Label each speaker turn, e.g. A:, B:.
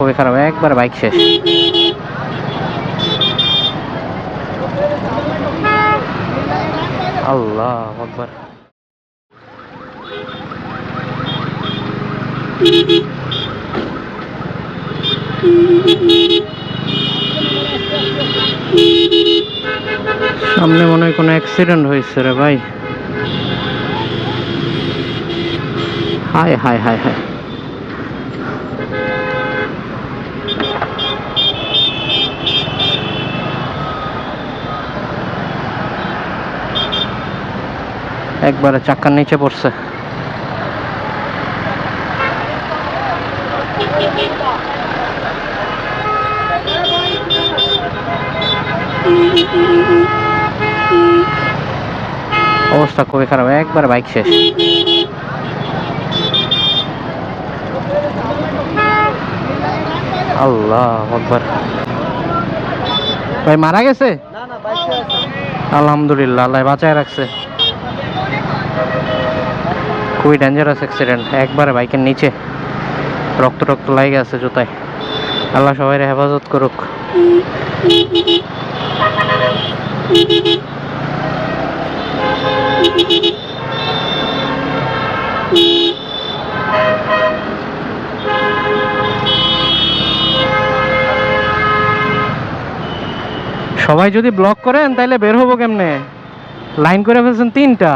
A: খুবই খারাপ, একবার বাইক শেষ। আল্লাহ আকবার। সামনে মনে হয় কোনো অ্যাক্সিডেন্ট হয়েছে রে ভাই। হায় হায় হায় হায়। একবারে চাক্কার নিচে পড়ছে। অবস্থা খুবই খারাপ একবার বাইক শেষ। আল্লাহ আকবার। ভাই মারা গেছে? আলহামদুলিল্লাহ আল্লাহ বাঁচায় রাখছে। খুবই ডেঞ্জারাস অ্যাক্সিডেন্ট একবারে বাইকের নিচে। রক্ত রক্ত লাগে আছে জুতায়। আল্লাহ সবাই হেফাজত করুক। সবাই যদি ব্লক করেন তাহলে বের হব কেমনে? লাইন করে ফেলছেন তিনটা।